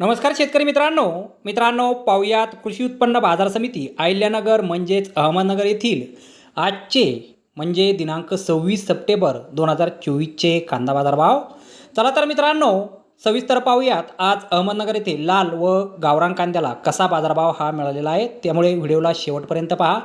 नमस्कार शेतकरी मित्रांनो. मित्रांनो पाहुयात कृषी उत्पन्न बाजार समिती अहिल्यानगर म्हणजेच अहमदनगर येथील आजचे म्हणजे दिनांक सव्वीस सप्टेंबर दोन हजार चोवीसचे कांदा बाजार भाव चला तर मित्रांनो सविस्तर पाहूयात आज अहमदनगर येथे लाल व गावरान कांद्याला कसा बाजारभाव हा मिळालेला आहे त्यामुळे व्हिडिओला शेवटपर्यंत पहा.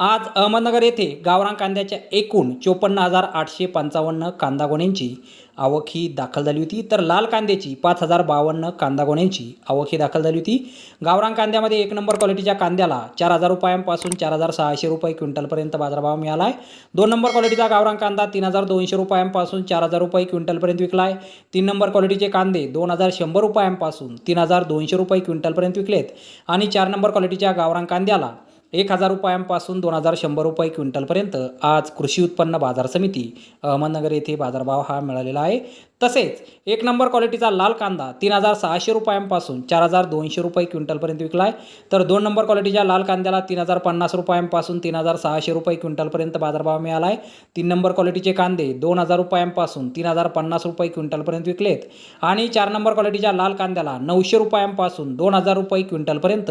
आज अहमदनगर येथे गावरान कांद्याच्या एकूण चोपन्न हजार आठशे पंचावन्न कांदागोण्यांची आवक ही दाखल झाली होती. तर लाल कांद्याची पाच हजार बावन्न कांदागोण्यांची आवक ही दाखल झाली होती. गावरान कांद्यामध्ये एक नंबर क्वालिटीच्या कांद्याला चार हजार रुपयांपासून चार हजार सहाशे रुपये क्विंटलपर्यंत बाजारभाव मिळाला आहे दोन नंबर क्वालिटीचा गावरान कांदा तीन हजार दोनशे रुपयांपासून चार हजार रुपये क्विंटलपर्यंत विकला आहे तीन नंबर क्वालिटीचे कांदे दोन हजार शंभर रुपयांपासून तीन हजार दोनशे रुपये क्विंटलपर्यंत विकलेत. आणि चार नंबर क्वालिटीच्या गावरान कांद्याला एक हजार रुपयांपासून दोन हजार शंभर रुपये क्विंटलपर्यंत आज कृषी उत्पन्न बाजार समिती अहमदनगर येथे बाजारभाव हा मिळालेला आहे. तसेच एक नंबर क्वालिटीचा लाल कांदा तीन हजार सहाशे रुपयांपासून चार हजार दोनशे रुपये क्विंटलपर्यंत विकला आहे तर दोन नंबर क्वालिटीच्या लाल कांद्याला तीन हजार पन्नास रुपयांपासून तीन हजार सहाशे रुपये क्विंटलपर्यंत बाजारभाव मिळाला आहे तीन नंबर क्वालिटीचे कांदे दोन हजार रुपयांपासून तीन हजार पन्नास रुपये क्विंटलपर्यंत विकलेत. आणि चार नंबर क्वालिटीच्या लाल कांद्याला नऊशे रुपयांपासून दोन हजार रुपये क्विंटलपर्यंत